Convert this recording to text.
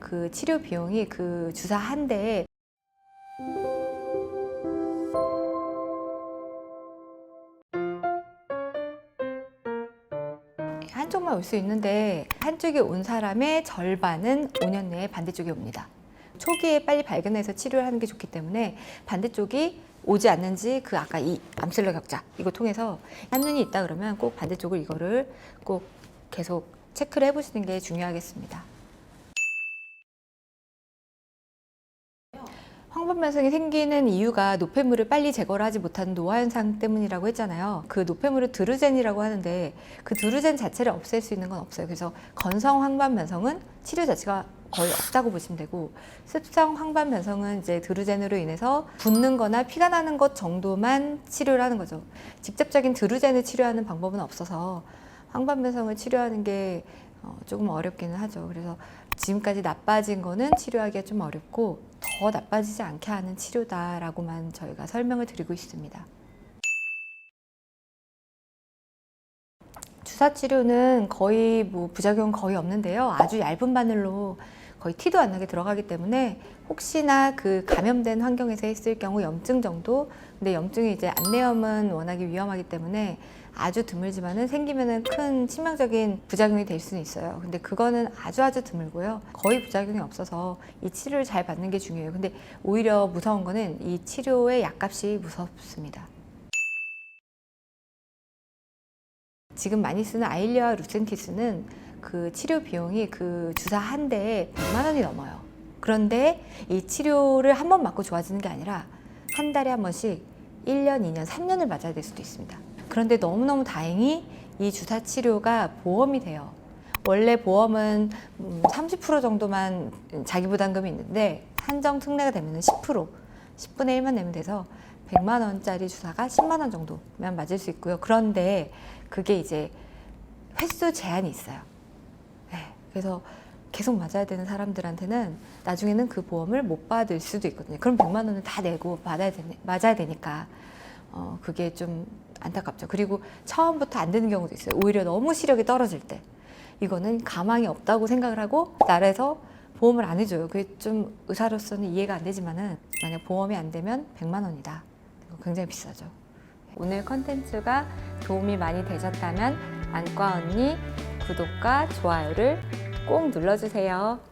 그 치료 비용이 그 주사 한 대에 한쪽만 올 수 있는데 한쪽에 온 사람의 절반은 5년 내에 반대쪽에 옵니다. 초기에 빨리 발견해서 치료를 하는 게 좋기 때문에 반대쪽이 오지 않는지 그 아까 이 암셀러 격자 이거 통해서 한 눈이 있다 그러면 꼭 반대쪽을 이거를 꼭 계속 체크를 해보시는 게 중요하겠습니다. 황반변성이 생기는 이유가 노폐물을 빨리 제거를 하지 못하는 노화 현상 때문이라고 했잖아요. 그 노폐물을 드루젠이라고 하는데 그 드루젠 자체를 없앨 수 있는 건 없어요. 그래서 건성 황반변성은 치료 자체가 거의 없다고 보시면 되고 습성 황반 변성은 이제 드루젠으로 인해서 붓는 거나 피가 나는 것 정도만 치료를 하는 거죠. 직접적인 드루젠을 치료하는 방법은 없어서 황반 변성을 치료하는 게 어, 조금 어렵기는 하죠. 그래서 지금까지 나빠진 거는 치료하기가 좀 어렵고 더 나빠지지 않게 하는 치료다라고만 저희가 설명을 드리고 있습니다. 주사 치료는 거의 뭐 부작용 거의 없는데요. 아주 얇은 바늘로 거의 티도 안 나게 들어가기 때문에 혹시나 그 감염된 환경에서 했을 경우 염증 정도 근데 염증이 이제 안내염은 워낙에 위험하기 때문에 아주 드물지만은 생기면은 큰 치명적인 부작용이 될 수는 있어요. 근데 그거는 아주 아주 드물고요. 거의 부작용이 없어서 이 치료를 잘 받는 게 중요해요. 근데 오히려 무서운 거는 이 치료의 약값이 무섭습니다. 지금 많이 쓰는 아일리아 루센티스는 그 치료 비용이 그 주사 한 대에 100만 원이 넘어요. 그런데 이 치료를 한 번 맞고 좋아지는 게 아니라 한 달에 한 번씩 1년, 2년, 3년을 맞아야 될 수도 있습니다. 그런데 너무너무 다행히 이 주사 치료가 보험이 돼요. 원래 보험은 음, 30% 정도만 자기 부담금이 있는데 한정 특례가 되면 10%, 10분의 1만 내면 돼서 100만 원짜리 주사가 10만 원 정도면 맞을 수 있고요. 그런데 그게 이제 횟수 제한이 있어요. 네, 그래서 계속 맞아야 되는 사람들한테는 나중에는 그 보험을 못 받을 수도 있거든요. 그럼 100만 원을 다 내고 받아야 되니, 맞아야 되니까 어, 그게 좀 안타깝죠. 그리고 처음부터 안 되는 경우도 있어요. 오히려 너무 시력이 떨어질 때 이거는 가망이 없다고 생각을 하고 나라에서 보험을 안 해줘요. 그게 좀 의사로서는 이해가 안 되지만은 만약 보험이 안 되면 100만 원이다. 굉장히 비싸죠. 오늘 컨텐츠가 도움이 많이 되셨다면 안과 언니 구독과 좋아요를 꼭 눌러주세요.